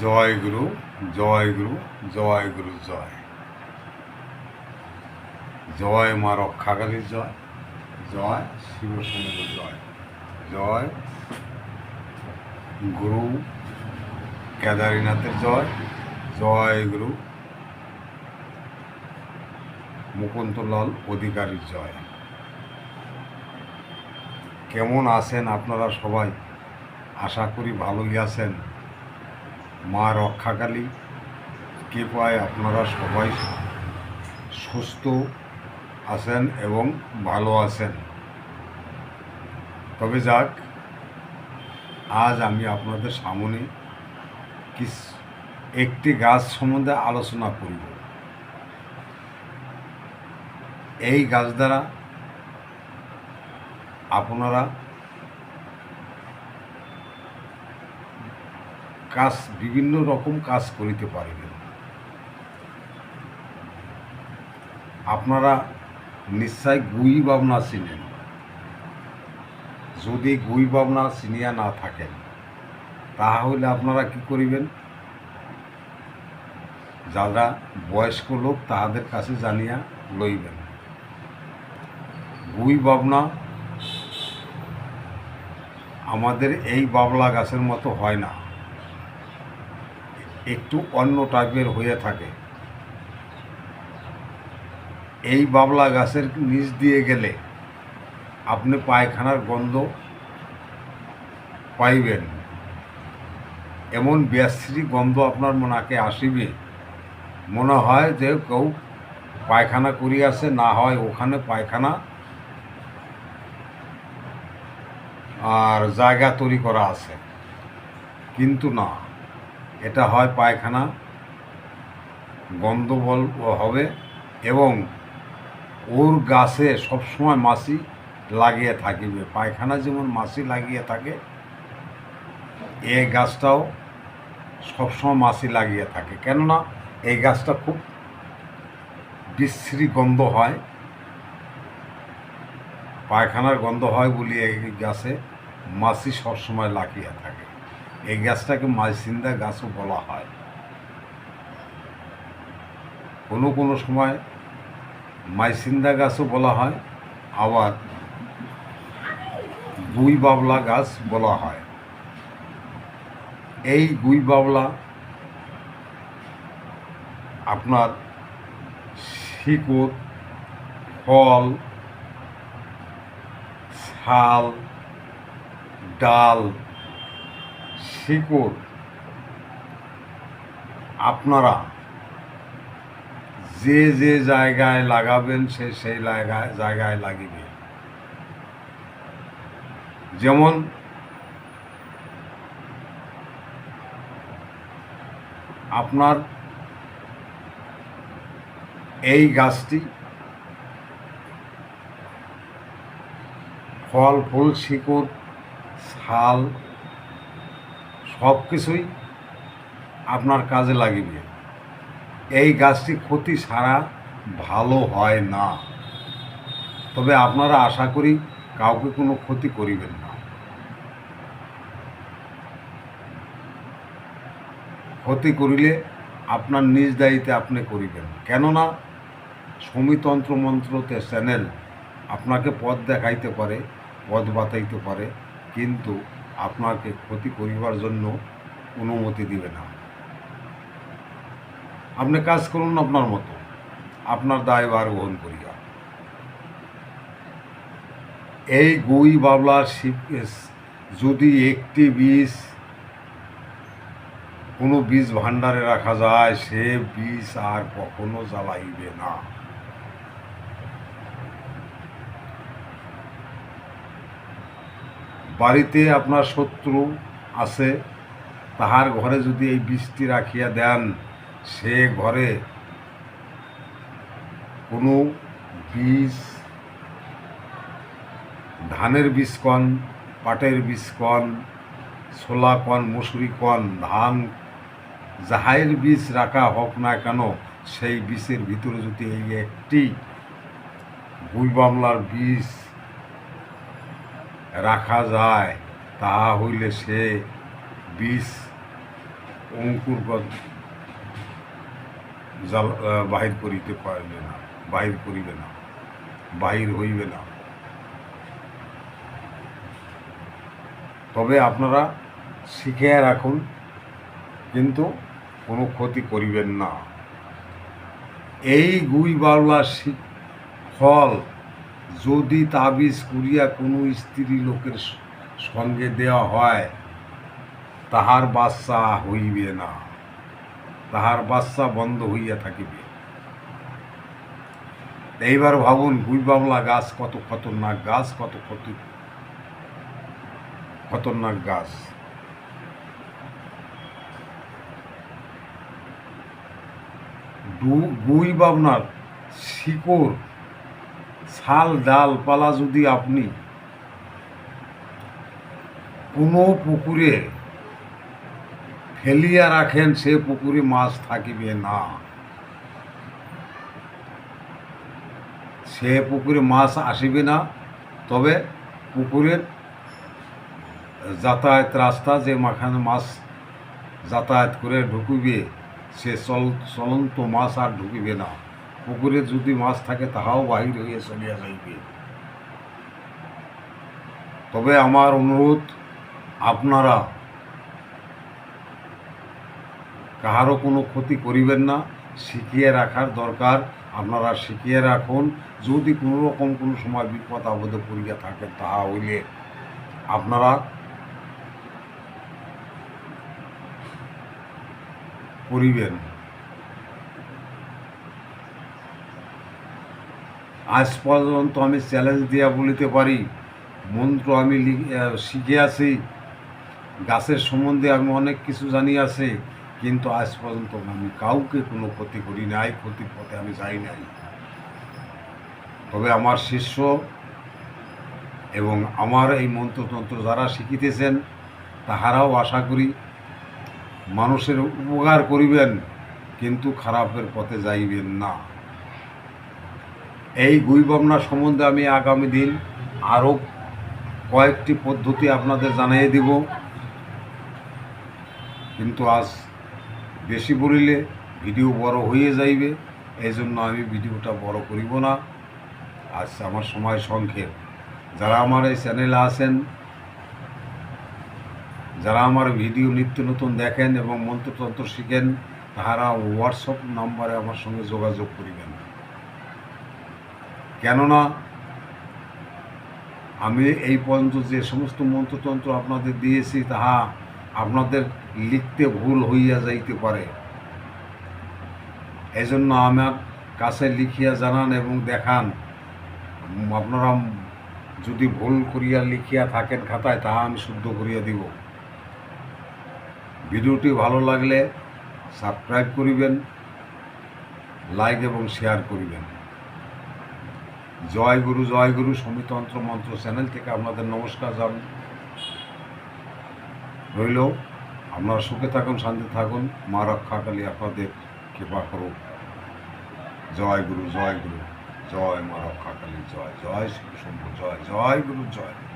জয় গুরু জয় গুরু জয় গুরু, জয়। জয় মা রক্ষাকালীর জয় জয় শিব সমুদ্র জয় জয় গুরু কেদারীনাথের জয় জয় গুরু মুকুন্দলাল অধিকারীর জয়। কেমন আছেন আপনারা সবাই? আশা করি ভালোই আছেন। মা রক্ষাকালী কৃপায় আপনারা সবাই সুস্থ আছেন এবং ভালো আছেন। তবে যাক, আজ আমি আপনাদের সামনে কিস, একটি গাছ সম্বন্ধে আলোচনা করব। এই গাছ দ্বারা আপনারা কাজ, বিভিন্ন রকম কাজ করিতে পারিবেন। আপনারা নিশ্চয় গুই ভাবনা চিনেন। যদি গুই ভাবনা চিনিয়া না থাকেন, তাহলে আপনারা কি করিবেন? যারা বয়স্ক লোক, তাহাদের কাছে জানিয়া লইবেন। গুই ভাবনা আমাদের এই বাবলা গাছের মতো হয় না। একটু অন্য টাইপের হয়ে থাকে। এই বাবলা গাছের নিচ দিয়ে গেলে আপনি পায়খানার গন্ধ পাইবেন। এমন ব্যাশ্রী গন্ধ আপনার মনাকে আসিবে। মনে হয় যে কেউ পায়খানা করিয়াছে, না হয় ওখানে পায়খানা আর জায়গা তৈরি করা আছে। কিন্তু না। এটা হয় পায়খানা গন্ধবল হবে এবং ওর গাছে সবসময় মাছি লাগিয়ে থাকিবে। পায়খানা যেমন মাছি লাগিয়ে থাকে এই গাছটাও সবসময় মাছি লাগিয়ে থাকে। কেননা, এই গাছটা খুব বিশ্রী গন্ধ হয়, পায়খানার গন্ধ হয় বলি এই গাছে মাছি সবসময় লাগিয়ে থাকে। এই গাছটাকে মাইসিন্দা গাছও বলা হয়। কোনো কোনো সময় মাইসিন্দা গাছও বলা হয়, আবার গুই বাবলা গাছ বলা হয়। এই গুই বাবলা আপনার শিকড়, ফল ছাল ডাল শিকড়, আপনারা যে যে জায়গায় লাগাবেন সে সেই জায়গায় জায়গায় লাগিবে। যেমন আপনার এই গাছটি ফল, ফুল, শিকড়, ছাল সব কিছুই আপনার কাজে লাগিবে। এই গাছটি ক্ষতি ছাড়া ভালো হয় না। তবে আপনারা আশা করি কাউকে কোনো ক্ষতি করিবেন না। ক্ষতি করিলে আপনার নিজ দায়িত্বে আপনি করিবেন। কেননা সমিতন্ত্র মন্ত্রতে চ্যানেল আপনাকে পথ দেখাইতে পারে, পথ বাতাইতে পারে, কিন্তু আপনাকে ক্ষতি করিবার জন্য অনুমতি দিবে না। আপনি কাজ করুন আপনার মতো। আপনার দায়ভার গ্রহণ করিয়া। এই গুই বাবলার যদি একটি বীজ, কোনো বীজ ভাণ্ডারে রাখা যায়, সে বীজ আর কখনো জ্বালাইবে না। বাড়িতে আপনার শত্রু আছে, তাহার ঘরে যদি এই বীজটি রাখিয়া দেন, সে ঘরে কোনো বীজ, ধানের বীজ কন পাটের বীজ কন ছোলা কন মুসুরি কন ধান যাহাইয়ের বীজ রাখা হোক না কেন, সেই বীজের ভিতরে যদি এই একটি গুই বামলার বীজ রাখা যায় তাহা হইলে সে বীজ, অঙ্কুর বাহির করিতে পারবে না, বাহির করিবে না, বাহির হইবে না। তবে আপনারা শিখে রাখুন, কিন্তু কোনো ক্ষতি করিবেন না। এই গুই বাউলা ফল যদি তাবিজ করিয়া কোনো স্ত্রী লোকের সঙ্গে দেওয়া হয়, তাহার বাচ্চা হইবে না। তাহার বাচ্চা বন্ধ হইয়া থাকিবে। এইবার ভাবুন গুই বাবলা গাছ কত খতরনাক গাছ, কত ক্ষতি, খতরনাক গাছ। গুই বাবনার শিকড় ছাল ডালপালা যদি আপনি কোনো পুকুরে ফেলিয়া রাখেন, সে পুকুরে মাছ থাকিবে না। সে পুকুরে মাছ আসিবে না, তবে পুকুরের যাতায়াত রাস্তা, যে মাখানে মাছ যাতায়াত করে ঢুকিবে, সে চল চলন্ত মাছ আর ঢুকিবে না। পুকুরে যদি মাছ থাকে, তাহাও বাহির হইয়া চলিয়া যাইবে। তবে আমার অনুরোধ, আপনারা কাহারও কোনো ক্ষতি করিবেন না, শিখিয়ে রাখার দরকার। আপনারা শিখিয়ে রাখুন, যদি কোনো রকম কোনো সময় বিপদ আপদে পড়িয়া থাকে, তাহা হইলে আপনারা করিবেন। আজ পর্যন্ত আমি চ্যালেঞ্জ দিয়া বলিতে পারি, মন্ত্র আমি শিখে আছি গাছের সম্বন্ধে আমি অনেক কিছু জানি আছে কিন্তু আজ পর্যন্ত আমি কাউকে কোনো ক্ষতি করি নাই, ক্ষতির পথে আমি যাই নাই। তবে আমার শিষ্য এবং আমার এই মন্ত্রতন্ত্র যারা শিখিতেছেন, তাহারাও আশা করি মানুষের উপকার করিবেন, কিন্তু খারাপের পথে যাইবেন না। এই গুই সম্বন্ধে আমি আগামী দিন আরও কয়েকটি পদ্ধতি আপনাদের জানিয়ে দিব। কিন্তু আজ বেশি বলিলে ভিডিও বড় হয়ে যাইবে এই জন্য আমি ভিডিওটা বড় করিব না। আজ আমার সময় সংক্ষেপ। যারা আমার এই চ্যানেলে আছেন, যারা আমার ভিডিও নিত্য নতুন দেখেন এবং মন্ত্রতন্ত্র শিখেন, তাহারা হোয়াটসঅ্যাপ নাম্বারে আমার সঙ্গে যোগাযোগ করিবেন। কেননা আমি এই পর্যন্ত যে সমস্ত মন্ত্রতন্ত্র আপনাদের দিয়েছি, তাহা আপনাদের লিখতে ভুল হইয়া যাইতে পারে। এই জন্য আমার কাছে লিখিয়া জানান এবং দেখান। আপনারা যদি ভুল করিয়া লিখিয়া থাকেন খাতায়, তাহা আমি শুদ্ধ করিয়া দিব। ভিডিওটি ভালো লাগলে সাবস্ক্রাইব করিবেন, লাইক এবং শেয়ার করিবেন। জয় গুরু জয় গুরু, সমিতন্ত্র মন্ত্র চ্যানেল থেকে আপনাদের নমস্কার জান রইল। আপনারা সুখে থাকুন, শান্তি থাকুন। মা রক্ষাকালী আপনাদের কৃপা করুক। জয় গুরু জয় গুরু। জয় মা রক্ষাকালী জয় জয় শ্রী শম্ভু জয় জয় গুরু, জয়।